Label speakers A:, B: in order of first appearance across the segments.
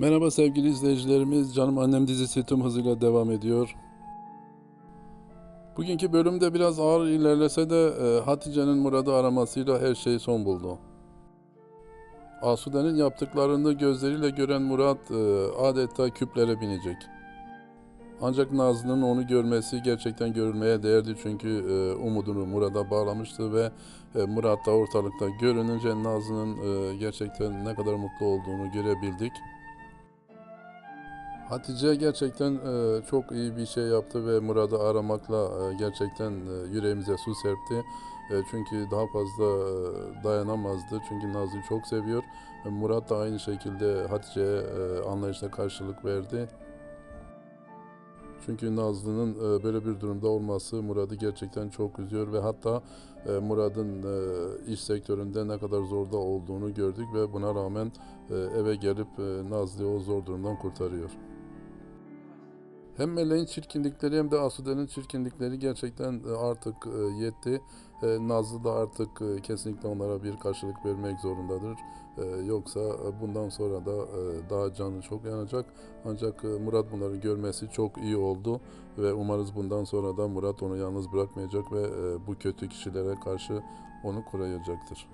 A: Merhaba sevgili izleyicilerimiz. Canım Annem dizisi tüm hızıyla devam ediyor. Bugünkü bölümde biraz ağır ilerlese de e, Hatice'nin Murat'ı aramasıyla her şey son buldu. Asude'nin yaptıklarını gözleriyle gören Murat e, adeta küplere binecek. Ancak Nazlı'nın onu görmesi gerçekten görülmeye değerdi çünkü e, umudunu Murat'a bağlamıştı ve Murat da ortalıkta görününce Nazlı'nın gerçekten ne kadar mutlu olduğunu görebildik. Hatice gerçekten e, çok iyi bir şey yaptı ve Murat'ı aramakla e, gerçekten e, yüreğimize su serpti. E, çünkü daha fazla e, dayanamazdı. Çünkü Nazlı'yı çok seviyor. E, Murat da aynı şekilde Hatice'ye e, anlayışla karşılık verdi. Çünkü Nazlı'nın e, böyle bir durumda olması Murat'ı gerçekten çok üzüyor ve hatta e, Murat'ın e, iş sektöründe ne kadar zorda olduğunu gördük ve buna rağmen eve gelip Nazlı'yı o zor durumdan kurtarıyor. Hem Meleğin çirkinlikleri hem de Asude'nin çirkinlikleri gerçekten e, artık e, yetti. E, Nazlı da artık kesinlikle onlara bir karşılık vermek zorundadır. Yoksa bundan sonra da daha canı çok yanacak. Ancak Murat bunları görmesi çok iyi oldu ve umarız bundan sonra da Murat onu yalnız bırakmayacak ve bu kötü kişilere karşı onu koruyacaktır.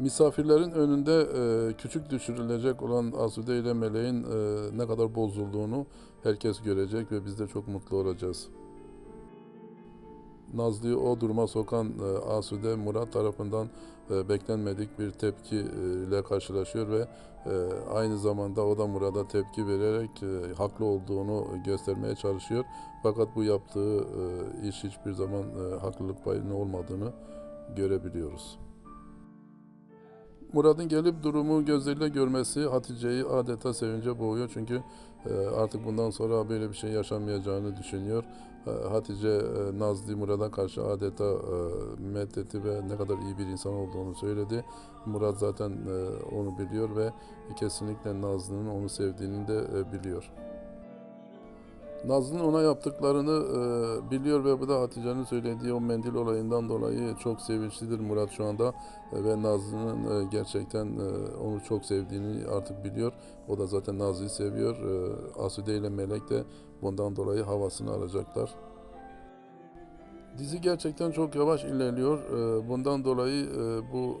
A: Misafirlerin önünde e, küçük düşürülecek olan Asude ile Meleğin e, ne kadar bozulduğunu herkes görecek ve biz de çok mutlu olacağız. Nazlı'yı o duruma sokan e, Asude Murat tarafından e, beklenmedik bir tepki e, ile karşılaşıyor ve e, aynı zamanda o da Murat'a tepki vererek e, haklı olduğunu göstermeye çalışıyor. Fakat bu yaptığı e, iş hiçbir zaman e, haklılık payının olmadığını görebiliyoruz. Murat'ın gelip durumu gözleriyle görmesi Hatice'yi adeta sevince boğuyor. Çünkü e, artık bundan sonra böyle bir şey yaşanmayacağını düşünüyor. E, Hatice e, Nazlı Murat'a karşı adeta meddetti ve ne kadar iyi bir insan olduğunu söyledi. Murat zaten onu biliyor ve kesinlikle Nazlı'nın onu sevdiğini de biliyor. Nazlı'nın ona yaptıklarını e, biliyor ve bu da Hatice'nin söylediği o mendil olayından dolayı çok sevinçlidir Murat şu anda E, ve Nazlı'nın e, gerçekten e, onu çok sevdiğini artık biliyor. O da zaten Nazlı'yı seviyor. E, Asude ile Melek de bundan dolayı havasını alacaklar. Dizi gerçekten çok yavaş ilerliyor. E, bundan dolayı e, bu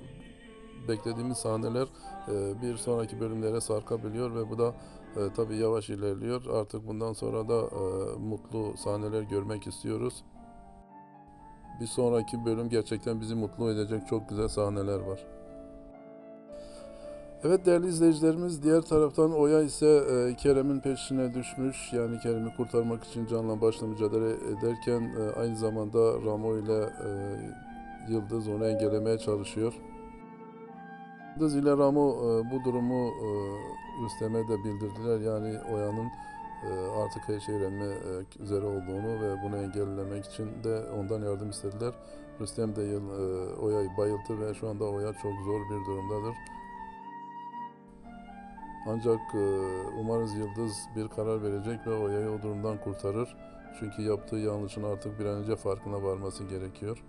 A: beklediğimiz sahneler e, bir sonraki bölümlere sarkabiliyor ve bu da e, tabii yavaş ilerliyor. Artık bundan sonra da e, mutlu sahneler görmek istiyoruz. Bir sonraki bölüm gerçekten bizi mutlu edecek çok güzel sahneler var. Evet değerli izleyicilerimiz diğer taraftan Oya ise e, Kerem'in peşine düşmüş. Yani Kerem'i kurtarmak için canla başla mücadele ederken e, aynı zamanda Ramo ile e, Yıldız onu engellemeye çalışıyor. Yıldız ile Ramo e, bu durumu e, Rüstem'e de bildirdiler. Yani Oya'nın e, artık her şey öğrenme e, üzere olduğunu ve bunu engellemek için de ondan yardım istediler. Rüstem de Yıl- e, Oya'yı bayılttı ve şu anda Oya çok zor bir durumdadır. Ancak e, umarız Yıldız bir karar verecek ve Oya'yı o durumdan kurtarır. Çünkü yaptığı yanlışın artık bir an önce farkına varması gerekiyor.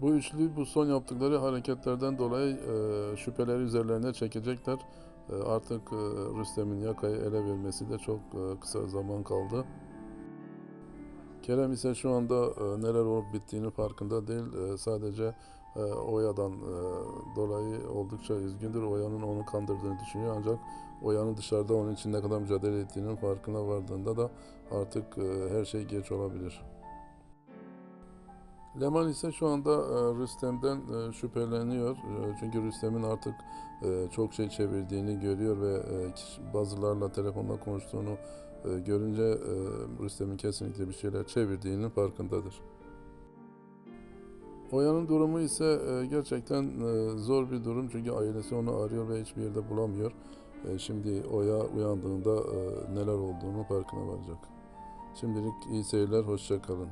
A: Bu üçlü bu son yaptıkları hareketlerden dolayı e, şüpheleri üzerlerine çekecekler. E, artık e, Rüstem'in yakayı ele vermesi de çok e, kısa zaman kaldı. Kerem ise şu anda e, neler olup bittiğini farkında değil. E, sadece e, Oya'dan e, dolayı oldukça üzgündür. Oya'nın onu kandırdığını düşünüyor ancak Oya'nın dışarıda onun için ne kadar mücadele ettiğinin farkına vardığında da artık e, her şey geç olabilir. Leman ise şu anda e, Rüstem'den e, şüpheleniyor. E, çünkü Rüstem'in artık çok şey çevirdiğini görüyor ve bazılarla telefonda konuştuğunu görünce Rüstem'in kesinlikle bir şeyler çevirdiğinin farkındadır. Oya'nın durumu ise gerçekten zor bir durum çünkü ailesi onu arıyor ve hiçbir yerde bulamıyor. Şimdi Oya uyandığında neler olduğunu farkına varacak. Şimdilik iyi seyirler, hoşça kalın.